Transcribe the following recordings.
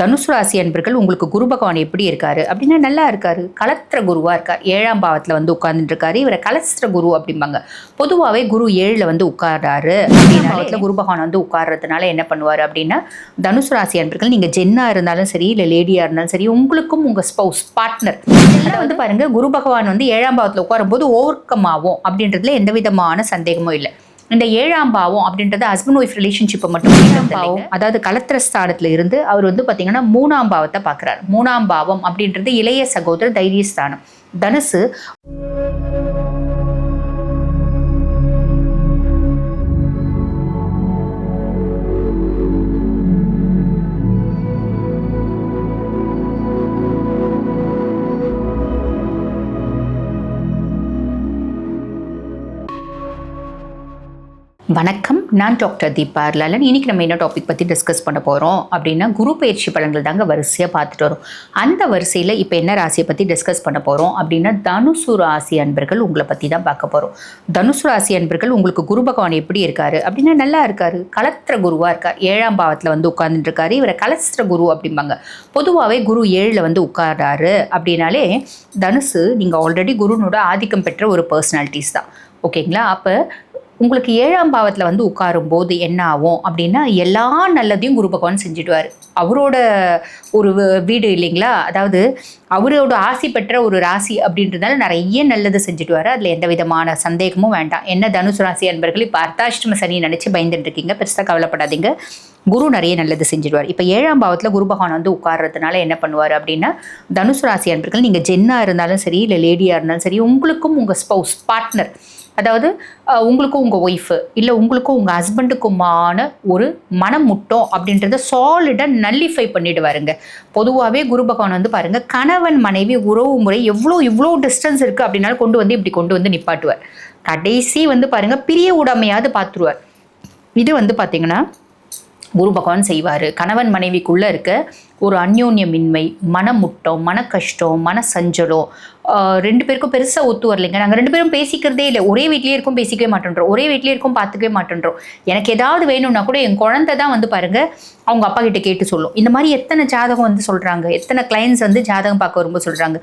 தனுசு ராசி அன்பர்கள் உங்களுக்கு குரு பகவான் எப்படி இருக்காரு? அப்படின்னா நல்லா இருக்காரு. கலத்திர குருவா இருக்கார். ஏழாம் பாவத்தில் வந்து உட்கார்ந்துட்டு இருக்காரு இவரை கலஸ்திர குரு அப்படிம்பாங்க. பொதுவாகவே குரு ஏழில் வந்து உட்கார்றாரு. அப்படின்னால குரு பகவான் வந்து உட்கார்றதுனால என்ன பண்ணுவார் அப்படின்னா தனுசு ராசி அன்பர்கள் நீங்கள் ஜென்னாக இருந்தாலும் சரி இல்லை லேடியாக இருந்தாலும் சரி உங்களுக்கும் உங்கள் ஸ்பௌஸ் பார்ட்னர் இதெல்லாம் வந்து பாருங்க குரு பகவான் வந்து ஏழாம் பாவத்தில் உட்காரும்போது ஓவர் கம் ஆகும் அப்படின்றதுல எந்த விதமான சந்தேகமும் இல்லை. இந்த ஏழாம் பாவம் அப்படின்றது ஹஸ்பண்ட் ஒய்ஃப் ரிலேஷன்ஷிப்பை மட்டும் ஏழாம் பாவம் அதாவது கலத்திர ஸ்தானத்துல இருந்து அவர் வந்து பாத்தீங்கன்னா மூணாம் பாவத்தை பார்க்குறாரு. மூணாம் பாவம் அப்படின்றது இளைய சகோதர தைரியஸ்தானம். தனுசு வணக்கம். நான் டாக்டர் தீபா லலன் இன்னைக்கு நம்ம என்ன டாபிக் பற்றி டிஸ்கஸ் பண்ண போகிறோம் அப்படின்னா குரு பயிற்சி பலன்கள் தாங்க வரிசையாக பார்த்துட்டு வரோம். அந்த வரிசையில் இப்போ என்ன ராசியை பற்றி டிஸ்கஸ் பண்ண போகிறோம் அப்படின்னா தனுசு ராசி அன்பர்கள் உங்களை பற்றி தான் பார்க்க போகிறோம் தனுசு ராசி அன்பர்கள் உங்களுக்கு குரு பகவான் எப்படி இருக்கார் அப்படின்னா நல்லா இருக்கார். கலத்திர குருவாக இருக்கார். ஏழாம் பாவத்தில் வந்து உட்கார்ந்துட்டு இருக்காரு. இவரை கலஸ்திர குரு அப்படிம்பாங்க. பொதுவாகவே குரு ஏழில் வந்து உட்கார்றாரு அப்படின்னாலே தனுசு நீங்கள் ஆல்ரெடி குருனோட ஆதிக்கம் பெற்ற ஒரு பர்சனாலிட்டிஸ் தான். ஓகேங்களா அப்போ உங்களுக்கு ஏழாம் பாவத்தில் வந்து உட்காரும்போது என்ன ஆகும் அப்படின்னா எல்லா நல்லதையும் குரு பகவான் செஞ்சுடுவார். அவரோட ஒரு வீடு இல்லைங்களா? அதாவது அவரோட ஆசி பெற்ற ஒரு ராசி அப்படின்றதால நிறைய நல்லது செஞ்சுடுவார். அதில் எந்த விதமான சந்தேகமும் வேண்டாம். என்ன தனுசு ராசி அன்பர்கள் இப்போ அர்த்தாஷ்டம சனி நினச்சி பயந்துட்டு இருக்கீங்க. பெருசாக கவலைப்படாதீங்க. குரு நிறைய நல்லது செஞ்சுடுவார். இப்போ ஏழாம் பாவத்தில் குரு பகவான் வந்து உட்கார்றதுனால என்ன பண்ணுவார் அப்படின்னா தனுசு ராசி அன்பர்கள் நீங்கள் ஜென்னாக இருந்தாலும் சரி இல்லை லேடியாக இருந்தாலும் சரி உங்களுக்கும் உங்கள் ஸ்பௌஸ் பார்ட்னர் அதாவது உங்களுக்கும் உங்கள் ஒய்ஃபு இல்லை உங்களுக்கும் உங்கள் ஹஸ்பண்டுக்குமான ஒரு மனமுட்டம் அப்படின்றத சாலிடாக நல்லிஃபை பண்ணிடுவாருங்க. பொதுவாகவே குரு பகவான் வந்து பாருங்கள் கணவன் மனைவி உறவு முறை எவ்வளோ இவ்வளோ டிஸ்டன்ஸ் இருக்குது அப்படின்னாலும் கொண்டு வந்து இப்படி கொண்டு வந்து நிப்பாட்டுவார். கடைசி வந்து பாருங்கள் பிரிய உடமையாவது பார்த்துருவார். இது வந்து பார்த்திங்கன்னா குரு பகவான் செய்வார். கணவன் மனைவிக்குள்ளே இருக்க ஒரு அந்யோன்யமின்மை மனமுட்டம் மன கஷ்டம் மன சஞ்சலம் ரெண்டு பேருக்கும் பெருசாக ஒத்து வரலைங்க. நாங்கள் ரெண்டு பேரும் பேசிக்கிறதே இல்லை. ஒரே வீட்லேயே இருக்கும் பேசிக்கவே மாட்டேன்றோம். ஒரே வீட்லேயே இருக்கும் பார்த்துக்கவே மாட்டேன்றோம். எனக்கு ஏதாவது வேணும்னா கூட என் குழந்தை தான் வந்து பாருங்க அவங்க அப்பா கிட்ட கேட்டு சொல்லும். இந்த மாதிரி எத்தனை ஜாதகம் வந்து சொல்கிறாங்க எத்தனை கிளைண்ட்ஸ் வந்து ஜாதகம் பார்க்க வரும்போது சொல்கிறாங்க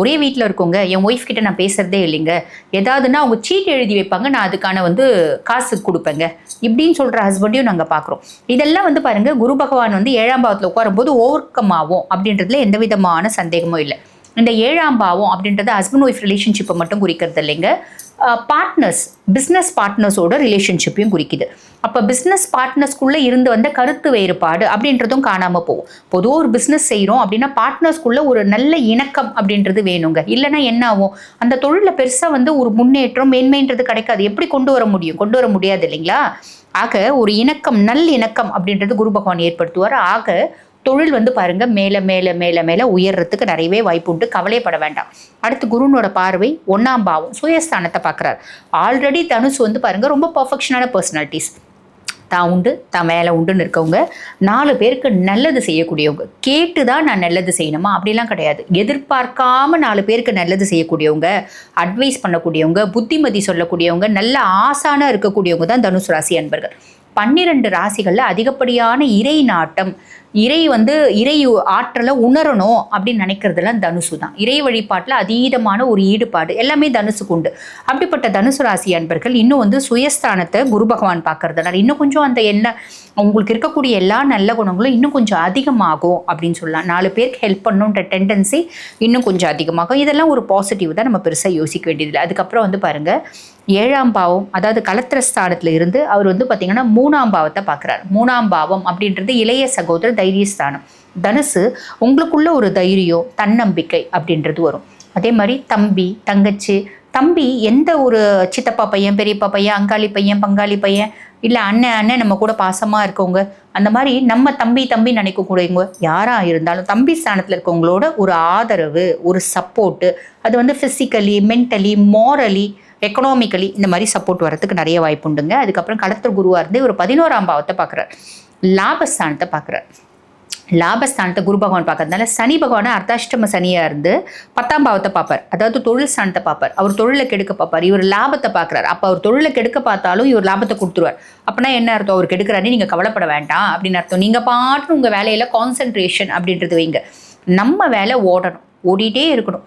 ஒரே வீட்டில் இருக்கவங்க என் ஒய்ஃப் கிட்ட நான் பேசுறதே இல்லைங்க. ஏதாவதுன்னா அவங்க சீட் எழுதி வைப்பாங்க. நான் அதுக்கான வந்து காசு கொடுப்பேங்க. இப்படின்னு சொல்கிற ஹஸ்பண்டையும் நாங்கள் பார்க்குறோம். இதெல்லாம் வந்து பாருங்க குரு பகவான் வந்து ஏழாம் பாவத்தில் உட்காரும்போது ஓவர்கம் ஆகும். அப்படின்றதுல எந்த விதமான சந்தேகமும் இல்லை. இந்த ஏழாம் பாவம் அப்படின்றது ஹஸ்பண்ட் ஒய்ஃப் ரிலேஷன்ஷிப்பை மட்டும் குறிக்கிறது இல்லைங்க. பார்ட்னர்ஸ் பிஸ்னஸ் பார்ட்னர்ஸோட ரிலேஷன்ஷிப்பையும் குறிக்குது. அப்போ பிஸ்னஸ் பார்ட்னர்ஸ்குள்ளே இருந்து வந்த கருத்து வேறுபாடு அப்படின்றதும் காணாமல் போகும். பொதுவாக ஒரு பிஸ்னஸ் செய்கிறோம் அப்படின்னா பார்ட்னர்ஸ்குள்ளே ஒரு நல்ல இணக்கம் அப்படின்றது வேணுங்க. இல்லைன்னா என்ன ஆகும்? அந்த தொழிலில் பெருசாக வந்து ஒரு முன்னேற்றம் மேன்மைன்றது கிடைக்காது. எப்படி கொண்டு வர முடியும்? கொண்டு வர முடியாது இல்லைங்களா? ஆக ஒரு இணக்கம் நல் இணக்கம் அப்படின்றது குரு பகவான் ஏற்படுத்துவார். ஆக தொழில் வந்து பாருங்க மேலே மேலே மேலே மேலே உயர்றதுக்கு நிறையவே வாய்ப்பு உண்டு. கவலைப்பட வேண்டாம். அடுத்து குருனோட பார்வை ஒன்றாம் பாவம் சுயஸ்தானத்தை பார்க்குறாரு. ஆல்ரெடி தனுசு வந்து பாருங்க ரொம்ப பர்ஃபெக்ஷனான பர்சனாலிட்டிஸ் தான் உண்டு தான் மேலே உண்டுன்னு இருக்கவங்க. நாலு பேருக்கு நல்லது செய்யக்கூடியவங்க. கேட்டு தான் நான் நல்லது செய்யணுமா? அப்படிலாம் கிடையாது. எதிர்பார்க்காம நாலு பேருக்கு நல்லது செய்யக்கூடியவங்க அட்வைஸ் பண்ணக்கூடியவங்க புத்திமதி சொல்லக்கூடியவங்க நல்ல ஆசானாக இருக்கக்கூடியவங்க தான் தனுசு ராசி அன்பர்கள். பன்னிரண்டு ராசிகளில் அதிகப்படியான இறை நாட்டம். இறை வந்து இறை ஆற்றலை உணரணும் அப்படின்னு நினைக்கிறதுலாம் தனுசு தான். இறை வழிபாட்டில் அதீதமான ஒரு ஈடுபாடு. எல்லாமே தனுசுக்கு உண்டு. அப்படிப்பட்ட தனுசு ராசி அன்பர்கள் இன்னும் வந்து சுயஸ்தானத்தை குரு பகவான் பார்க்கறதுனால இன்னும் கொஞ்சம் அந்த என்ன உங்களுக்கு இருக்கக்கூடிய எல்லா நல்ல குணங்களும் இன்னும் கொஞ்சம் அதிகமாகும் அப்படின்னு சொல்லலாம். நாலு பேருக்கு ஹெல்ப் பண்ணுன்ற டெண்டன்சி இன்னும் கொஞ்சம் அதிகமாகும். இதெல்லாம் ஒரு பாசிட்டிவ் தான். நம்ம பெருசாக யோசிக்க வேண்டியதில்லை. அதுக்கப்புறம் வந்து பாருங்கள் ஏழாம் பாவம் அதாவது கலத்திரஸ்தானத்தில் இருந்து அவர் வந்து பார்த்தீங்கன்னா மூணாம் பாவத்தை பார்க்குறாரு. மூணாம் பாவம் அப்படின்றது இளைய சகோதர தைரியஸ்தானம். தனுசு உங்களுக்குள்ள ஒரு தைரியம் தன்னம்பிக்கை அப்படின்றது வரும். அதே மாதிரி தம்பி தங்கச்சி தம்பி எந்த ஒரு சித்தப்பா பையன் பெரியப்பா பையன் அங்காளி பையன் பங்காளி பையன் இல்லை அண்ணன் அண்ணன் நம்ம கூட பாசமாக இருக்கவங்க அந்த மாதிரி நம்ம தம்பி தம்பி நினைக்கக்கூடியவங்க யாராக இருந்தாலும் தம்பி ஸ்தானத்தில் இருக்கவங்களோட ஒரு ஆதரவு ஒரு சப்போர்ட்டு அது வந்து ஃபிசிக்கலி மென்டலி மாரலி எக்கனாமிக்கலி இந்த மாதிரி சப்போர்ட் வரதுக்கு நிறைய வாய்ப்பு உண்டுங்க. அதுக்கப்புறம் கடத்தர் குருவாக இருந்து ஒரு பதினோராம் பாவத்தை பார்க்குறார். லாபஸ்தானத்தை பார்க்குறார். லாபஸ்தானத்தை குரு பகவான் பார்க்கறதுனால சனி பகவானை அர்த்தாஷ்டம சனியாக இருந்து பத்தாம் பாவத்தை பார்ப்பார். அதாவது தொழில் ஸ்தானத்தை பார்ப்பார். அவர் தொழிலை கெடுக்க பார்ப்பார். இவர் லாபத்தை பார்க்குறாரு. அப்போ அவர் தொழிலை கெடுக்க பார்த்தாலும் இவர் லாபத்தை கொடுத்துருவார். அப்படின்னா என்ன அர்த்தம்? அவர் கெடுக்கிறாரு நீங்கள் கவலைப்பட வேண்டாம் அப்படின்னு அர்த்தம். நீங்கள் பாட்டு உங்கள் வேலையில் கான்சென்ட்ரேஷன் அப்படின்றது வைங்க. நம்ம வேலை ஓடணும். ஓடிட்டே இருக்கணும்.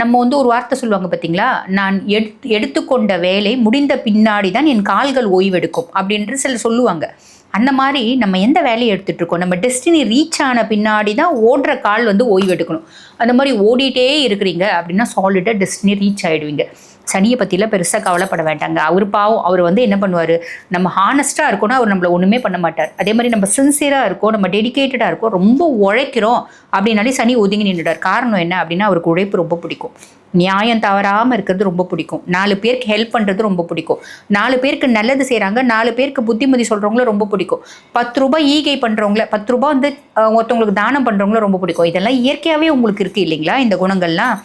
நம்ம வந்து ஒரு வார்த்தை சொல்லுவாங்க பார்த்தீங்களா நான் எடுத்து எடுத்துக்கொண்ட வேலை முடிந்த பின்னாடி தான் என் கால்கள் ஓய்வெடுக்கும் அப்படின்ட்டு சிலர் சொல்லுவாங்க. அந்த மாதிரி நம்ம எந்த வேலையை எடுத்துகிட்டு இருக்கோம்? நம்ம டெஸ்டினி ரீச் ஆன பின்னாடி தான் ஓடுற கால் வந்து ஓய்வெடுக்கணும். அந்த மாதிரி ஓடிட்டே இருக்கிறீங்க அப்படின்னா சாலிடாக டெஸ்டினி ரீச் ஆகிடுவீங்க சனியை பற்றிலாம் பெருசாக கவலைப்பட வேண்டாங்க. அவர் பாவம் அவர் வந்து என்ன பண்ணுவார்? நம்ம ஹானஸ்ட்டாக இருக்கோன்னா அவர் நம்மளை ஒன்றுமே பண்ண மாட்டார். அதே மாதிரி நம்ம சின்சியராக இருக்கோம் நம்ம டெடிகேட்டடாக இருக்கோம் ரொம்ப உழைக்கிறோம் அப்படின்னாலே சனி ஒதுங்கி நின்றுட்டார் காரணம் என்ன அப்படின்னா அவருக்கு உழைப்பு ரொம்ப பிடிக்கும். நியாயம் தவறாமல் இருக்கிறது ரொம்ப பிடிக்கும். நாலு பேருக்கு ஹெல்ப் பண்ணுறது ரொம்ப பிடிக்கும். நாலு பேருக்கு நல்லது செய்கிறாங்க நாலு பேருக்கு புத்திமதி சொல்கிறவங்கள ரொம்ப பிடிக்கும். பத்து ரூபாய் ஈகை பண்ணுறவங்கள பத்து ரூபாய் வந்து ஒருத்தவங்களுக்கு தானம் பண்ணுறவங்கள ரொம்ப பிடிக்கும். இதெல்லாம் இயற்கையாகவே உங்களுக்கு இருக்குது இல்லைங்களா? இந்த குணங்கள்லாம்.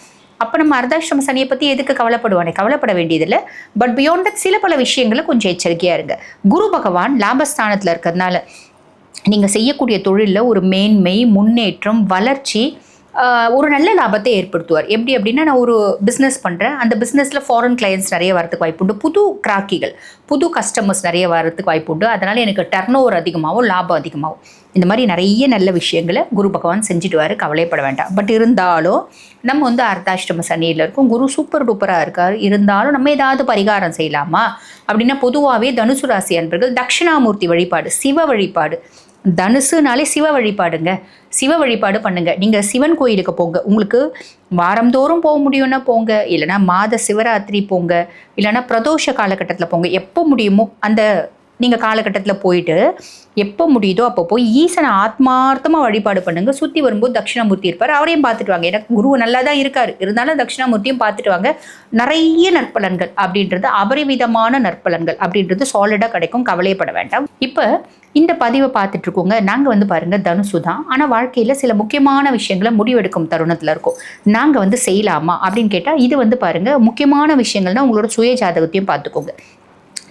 அப்போ நம்ம அர்த்தாஷ்டம சனியை பற்றி எதுக்கு கவலைப்படுவானே? கவலைப்பட வேண்டியதில்லை. பட் பியாண்ட் தட் சில பல விஷயங்களை கொஞ்சம் எச்சரிக்கையாக இருங்க. குரு பகவான் லாபஸ்தானத்தில் இருக்கிறதுனால நீங்கள் செய்யக்கூடிய தொழிலில் ஒரு மேன்மை முன்னேற்றம் வளர்ச்சி ஒரு நல்ல லாபத்தை ஏற்படுத்துவார். எப்படி அப்படின்னா நான் ஒரு பிஸ்னஸ் பண்ணுறேன் அந்த பிஸ்னஸில் ஃபாரின் கிளையன்ஸ் நிறைய வரதுக்கு வாய்ப்பு உண்டு. புது கிராக்கிகள் புது கஸ்டமர்ஸ் நிறைய வரதுக்கு வாய்ப்பு உண்டு. அதனால் எனக்கு டர்ன் ஓவர் அதிகமாகவும் லாபம் அதிகமாகும் இந்த மாதிரி நிறைய நல்ல விஷயங்களை குரு பகவான் செஞ்சுடுவார். கவலைப்பட வேண்டாம். பட் இருந்தாலும் நம்ம வந்து அர்த்தாஷ்டம சனியில் இருக்கோம். குரு சூப்பர் டூப்பராக இருக்கார். இருந்தாலும் நம்ம ஏதாவது பரிகாரம் செய்யலாமா? அப்படின்னா பொதுவாகவே தனுசு ராசி அன்பர்கள் தட்சிணாமூர்த்தி வழிபாடு சிவ வழிபாடு. தனுசுனாலே சிவ வழிபாடுங்க. சிவ வழிபாடு பண்ணுங்க. நீங்கள் சிவன் கோயிலுக்கு போங்க. உங்களுக்கு வாரந்தோறும் போக முடியும்னா போங்க. இல்லைன்னா மாத சிவராத்திரி போங்க. இல்லைன்னா பிரதோஷ காலகட்டத்தில் போங்க. எப்போ முடியுமோ அந்த நீங்கள் காலகட்டத்தில் போயிட்டு எப்போ முடியுதோ அப்போ போய் ஈசனை ஆத்மார்த்தமாக வழிபாடு பண்ணுங்க. சுற்றி வரும்போது தட்சிணாமூர்த்தி இருப்பார். அவரையும் பார்த்துட்டு வாங்க. எனக்கு குரு நல்லா தான் இருக்கார். இருந்தாலும் தட்சிணாமூர்த்தியும் பார்த்துட்டு வாங்க. நிறைய நற்பலன்கள் அப்படின்றது அபரிவிதமான நற்பலன்கள் அப்படின்றது சாலிடாக கிடைக்கும். கவலையப்பட வேண்டாம். இப்போ இந்த பதிவை பார்த்துட்டு இருக்கோங்க. நாங்கள் வந்து பாருங்க தனுசு தான். ஆனால் வாழ்க்கையில் சில முக்கியமான விஷயங்களை முடிவெடுக்கும் தருணத்தில் இருக்கும். நாங்கள் வந்து செய்யலாமா அப்படின்னு கேட்டால் இது வந்து பாருங்க முக்கியமான விஷயங்கள்னா உங்களோட சுய ஜாதகத்தையும் பார்த்துக்கோங்க.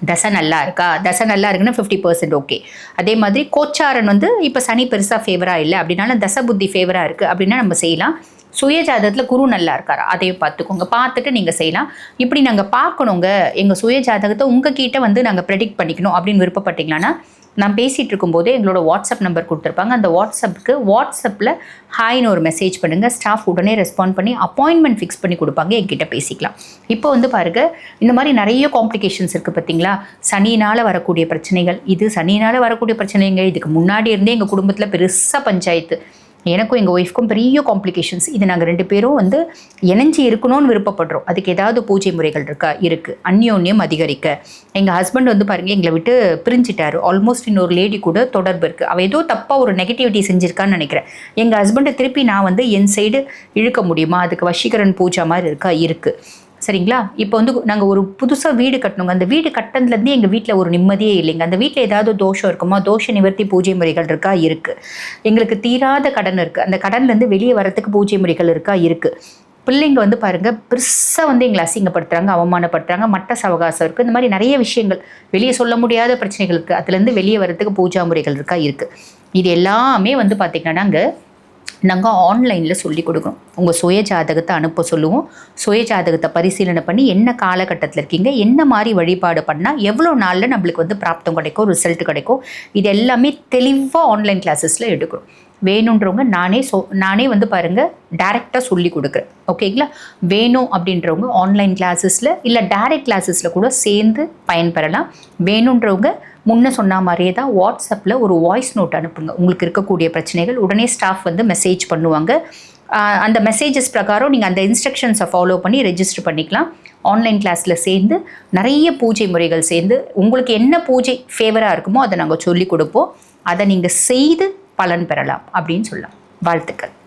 தசை நல்லா இருக்கா? தசை நல்லா இருக்குன்னா ஃபிஃப்டி பர்சன்ட் ஓகே அதே மாதிரி கோச்சாரன் வந்து இப்போ சனி பெருசாக ஃபேவராக இல்லை. அப்படின்னால தசை புத்தி ஃபேவராக இருக்குது அப்படின்னா நம்ம செய்யலாம். சுய ஜாதகத்தில் குரு நல்லா இருக்காரா? அதையும் பார்த்துக்கோங்க. பார்த்துட்டு நீங்கள் செய்யலாம். இப்படி நாங்கள் பார்க்கணுங்க. எங்கள் சுய ஜாதகத்தை உங்ககிட்ட வந்து நாங்கள் ப்ரெடிக்ட் பண்ணிக்கணும் அப்படின்னு விருப்பப்பட்டீங்களான்னா நான் பேசிகிட்டு இருக்கும்போதே எங்களோட வாட்ஸ்அப் நம்பர் கொடுத்துருப்பாங்க. அந்த வாட்ஸ்அப்புக்கு வாட்ஸ்அப்பில் ஹாய்னு ஒரு மெசேஜ் பண்ணுங்கள் ஸ்டாஃப் உடனே ரெஸ்பாண்ட் பண்ணி அப்பாயின்மெண்ட் ஃபிக்ஸ் பண்ணி கொடுப்பாங்க. என்கிட்ட பேசிக்கலாம். இப்போ வந்து பாருங்கள் இந்த மாதிரி நிறைய காம்ப்ளிகேஷன்ஸ் இருக்குது பார்த்தீங்களா சனினால் வரக்கூடிய பிரச்சனைகள் இது சனினால் வரக்கூடிய பிரச்சனைங்க. இதுக்கு முன்னாடி இருந்தே எங்கள் குடும்பத்தில் பெருசாக பஞ்சாயத்து. எனக்கும் எங்கள் ஒய்ஃப்க்கும் பெரிய காம்ப்ளிகேஷன்ஸ் இது நாங்கள் ரெண்டு பேரும் வந்து இணைஞ்சு இருக்கணும்னு விருப்பப்படுறோம். அதுக்கு ஏதாவது பூஜை முறைகள் இருக்கா? இருக்குது அந்யோன்யம் அதிகரிக்க. எங்கள் ஹஸ்பண்ட் வந்து பாருங்கள் எங்களை விட்டு பிரிஞ்சிட்டாரு. ஆல்மோஸ்ட் இன்னொரு லேடி கூட தொடர்பு இருக்குது அவள் ஏதோ தப்பாக ஒரு நெகட்டிவிட்டி செஞ்சுருக்கான்னு நினைக்கிறேன். எங்கள் ஹஸ்பண்டை திருப்பி நான் வந்து என் சைடு இழுக்க முடியுமா? அதுக்கு வஷீகரன் பூஜா மாதிரி இருக்கா? இருக்குது சரிங்களா? இப்போ வந்து நாங்கள் ஒரு புதுசாக வீடு கட்டணுங்க. அந்த வீடு கட்டினதுலேருந்து எங்கள் வீட்டில் ஒரு நிம்மதியே இல்லைங்க. அந்த வீட்டில் ஏதாவது தோஷம் இருக்குமா? தோஷ நிவர்த்தி பூஜை முறைகள் இருக்கா? இருக்குது எங்களுக்கு தீராத கடன் இருக்குது அந்த கடன்லேருந்து வெளியே வரத்துக்கு பூஜை முறைகள் இருக்கா? இருக்குது பிள்ளைங்க வந்து பாருங்கள் பெருசாக வந்து எங்களை அசிங்கப்படுத்துகிறாங்க அவமானப்படுத்துகிறாங்க மட்ட சவகாசம் இருக்குது இந்த மாதிரி நிறைய விஷயங்கள். வெளியே சொல்ல முடியாத பிரச்சனைகள் இருக்குது அதுலேருந்து வெளியே வரத்துக்கு பூஜா முறைகள் இருக்கா? இருக்குது இது எல்லாமே வந்து பார்த்திங்கன்னா நாங்கள் நாங்கள் ஆன்லைனில் சொல்லி கொடுக்குறோம். உங்கள் சுய ஜாதகத்தை அனுப்ப சொல்லுவோம். சுய ஜாதகத்தை பரிசீலனை பண்ணி என்ன காலகட்டத்தில் இருக்கீங்க என்ன மாதிரி வழிபாடு பண்ணால் எவ்வளோ நாளில் நம்மளுக்கு வந்து பிராப்தம் கிடைக்கும் ரிசல்ட் கிடைக்கும் இது எல்லாமே தெளிவாக ஆன்லைன் கிளாஸஸில் எடுக்கிறோம். வேணுன்றவங்க நானே சொ நானே வந்து பாருங்கள் டேரெக்டாக சொல்லி கொடுக்குறேன். ஓகேங்களா வேணும் அப்படின்றவங்க ஆன்லைன் கிளாஸஸில் இல்லை டேரெக்ட் கிளாஸஸில் கூட சேர்ந்து பயன்பெறலாம். வேணுன்றவங்க முன்ன சொன்ன மாதிரியே தான் வாட்ஸ்அப்பில் ஒரு வாய்ஸ் நோட் அனுப்புங்க. உங்களுக்கு இருக்கக்கூடிய பிரச்சனைகள் உடனே ஸ்டாஃப் வந்து மெசேஜ் பண்ணுவாங்க. அந்த மெசேஜஸ் பிரகாரம் நீங்கள் அந்த இன்ஸ்ட்ரக்ஷன்ஸை ஃபாலோ பண்ணி ரெஜிஸ்டர் பண்ணிக்கலாம். ஆன்லைன் கிளாஸில் சேர்ந்து நிறைய பூஜை முறைகள் சேர்ந்து உங்களுக்கு என்ன பூஜை ஃபேவராக இருக்குமோ அதை நாங்கள் சொல்லி கொடுப்போம். அதை நீங்கள் செய்து பலன் பெறலாம் அப்படின்னு சொல்லலாம். வாழ்த்துக்கள்.